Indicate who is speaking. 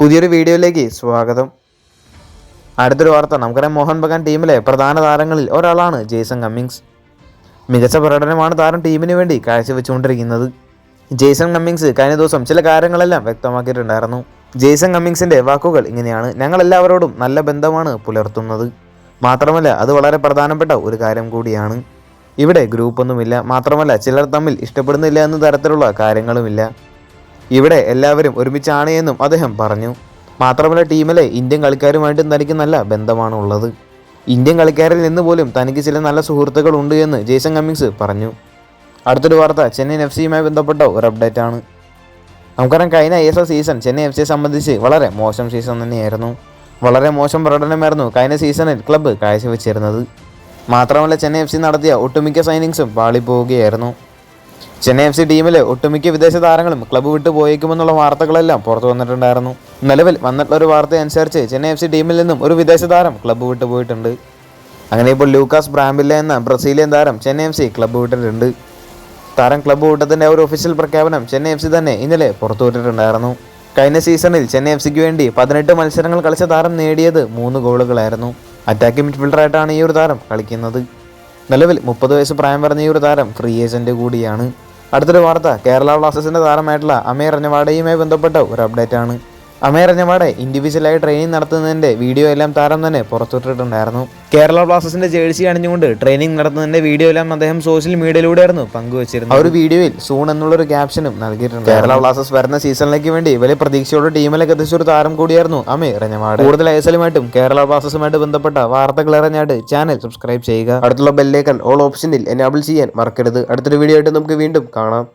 Speaker 1: പുതിയൊരു വീഡിയോയിലേക്ക് സ്വാഗതം. അടുത്തൊരു വാർത്ത. നമുക്കറിയാം മോഹൻ ബഗാൻ ടീമിലെ പ്രധാന താരങ്ങളിൽ ഒരാളാണ് ജേസൺ കമ്മിങ്സ്. മികച്ച പ്രകടനമാണ് താരം ടീമിന് വേണ്ടി കാഴ്ചവെച്ചുകൊണ്ടിരിക്കുന്നത്. ജേസൺ കമ്മിങ്സ് കഴിഞ്ഞ ദിവസം ചില കാര്യങ്ങളെല്ലാം വ്യക്തമാക്കിയിട്ടുണ്ടായിരുന്നു. ജേസൺ കമ്മിങ്സിന്റെ വാക്കുകൾ ഇങ്ങനെയാണ്. ഞങ്ങൾ എല്ലാവരോടും നല്ല ബന്ധമാണ് പുലർത്തുന്നത്. മാത്രമല്ല അത് വളരെ പ്രധാനപ്പെട്ട ഒരു കാര്യം കൂടിയാണ്. ഇവിടെ ഗ്രൂപ്പൊന്നുമില്ല. മാത്രമല്ല ചിലർ തമ്മിൽ ഇഷ്ടപ്പെടുന്നില്ല എന്ന തരത്തിലുള്ള കാര്യങ്ങളുമില്ല. ഇവിടെ എല്ലാവരും ഒരുമിച്ചാണ് എന്നും അദ്ദേഹം പറഞ്ഞു. മാത്രമല്ല ടീമിലെ ഇന്ത്യൻ കളിക്കാരുമായിട്ടും തനിക്ക് നല്ല ബന്ധമാണ് ഉള്ളത് ഇന്ത്യൻ കളിക്കാരിൽ നിന്ന് പോലും തനിക്ക് ചില നല്ല സുഹൃത്തുക്കൾ ഉണ്ട് എന്ന് ജേസൺ കമ്മിങ്സ് പറഞ്ഞു. അടുത്തൊരു വാർത്ത ചെന്നൈയിൻ എഫ് സിയുമായി ബന്ധപ്പെട്ട ഒരു അപ്ഡേറ്റ് ആണ്. നമുക്കറിയാം കഴിഞ്ഞ I S L season Chennai F സിയെ സംബന്ധിച്ച് വളരെ മോശം സീസൺ തന്നെയായിരുന്നു. വളരെ മോശം പ്രകടനമായിരുന്നു കഴിഞ്ഞ സീസണിൽ ക്ലബ്ബ് കാഴ്ചവെച്ചിരുന്നത്. മാത്രമല്ല ചെന്നൈ എഫ് സി നടത്തിയ ഒട്ടുമിക്ക സൈനിങ്സും പാളിപ്പോവുകയായിരുന്നു. ചെന്നൈ എഫ് സി ടീമിലെ ഒട്ടുമിക്ക വിദേശ താരങ്ങളും ക്ലബ്ബ് വിട്ടു പോയേക്കുമെന്നുള്ള വാർത്തകളെല്ലാം പുറത്തു വന്നിട്ടുണ്ടായിരുന്നു. നിലവിൽ വന്നിട്ടുള്ള ഒരു വാർത്ത അനുസരിച്ച് ചെന്നൈ എഫ് സി ടീമിൽ നിന്നും ഒരു വിദേശ താരം ക്ലബ്ബ് വിട്ടു പോയിട്ടുണ്ട്. അങ്ങനെ ഇപ്പോൾ ലൂക്കാസ് ബ്രാമ്പില്ല എന്ന ബ്രസീലിയൻ താരം ചെന്നൈ എഫ് സി ക്ലബ്ബ് വിട്ടിട്ടുണ്ട്. താരം ക്ലബ്ബ് വിട്ടതിന്റെ ഒരു ഒഫീഷ്യൽ പ്രഖ്യാപനം ചെന്നൈ എഫ് സി തന്നെ ഇന്നലെ പുറത്തുവിട്ടിട്ടുണ്ടായിരുന്നു കഴിഞ്ഞ സീസണിൽ ചെന്നൈ എഫ് സിക്ക് വേണ്ടി പതിനെട്ട് മത്സരങ്ങൾ കളിച്ച താരം നേടിയത് മൂന്ന് ഗോളുകളായിരുന്നു. അറ്റാക്കിംഗ് മിഡ്ഫീൽഡറായിട്ടാണ് ഈ ഒരു താരം കളിക്കുന്നത്. നിലവിൽ മുപ്പത് വയസ്സ് പ്രായം പറഞ്ഞ ഈ ഒരു താരം ഫ്രീ ഏജന്റ് കൂടിയാണ്. അടുത്തൊരു വാർത്ത കേരള ബ്ലാസ്റ്റേഴ്സിന്റെ താരമായിട്ടുള്ള അമീർ അഞ്ഞവാടയുമായി ബന്ധപ്പെട്ട ഒരു അപ്ഡേറ്റ് ആണ്. അമീർ പാടെ ഇൻഡിവിജ്വലായി ട്രെയിനിങ് നടത്തുന്നതിന്റെ വീഡിയോ എല്ലാം താരം തന്നെ പുറത്തുവിട്ടിട്ടുണ്ടായിരുന്നു. കേരള ബ്ലാസ്റ്റേഴ്സിന്റെ ജേഴ്സി അണിഞ്ഞുകൊണ്ട് ട്രെയിനിങ് നടത്തുന്നതിന്റെ വീഡിയോ എല്ലാം അദ്ദേഹം സോഷ്യൽ മീഡിയയിലൂടെ ആയിരുന്നു പങ്കുവച്ചിരുന്നത്. ആ ഒരു വീഡിയോയിൽ സൂൺ എന്നുള്ളൊരു ക്യാപ്ഷനും നൽകിയിട്ടുണ്ട്. കേരള ബ്ലാസ്റ്റേഴ്സ് വരുന്ന സീസണിലേക്ക് വേണ്ടി വലിയ പ്രതീക്ഷയോടെ ടീമിലേക്ക് എത്തിച്ചൊരു താരം കൂടിയായിരുന്നു അമേ അഞ്ഞവാട് കൂടുതൽ ഐസലുമായിട്ടും കേരള ബ്ലാസ്റ്റേഴ്സുമായിട്ട് ബന്ധപ്പെട്ട വാർത്തകൾ ഇറങ്ങിയായിട്ട് ചാനൽ സബ്സ്ക്രൈബ് ചെയ്യുക. അടുത്തുള്ള ബെല്ലേക്കൽ ഓൾ ഓപ്ഷനിൽ എനാബിൾ ചെയ്യാൻ മറക്കരുത്. അടുത്തൊരു വീഡിയോ ആയിട്ട് നമുക്ക് വീണ്ടും കാണാം.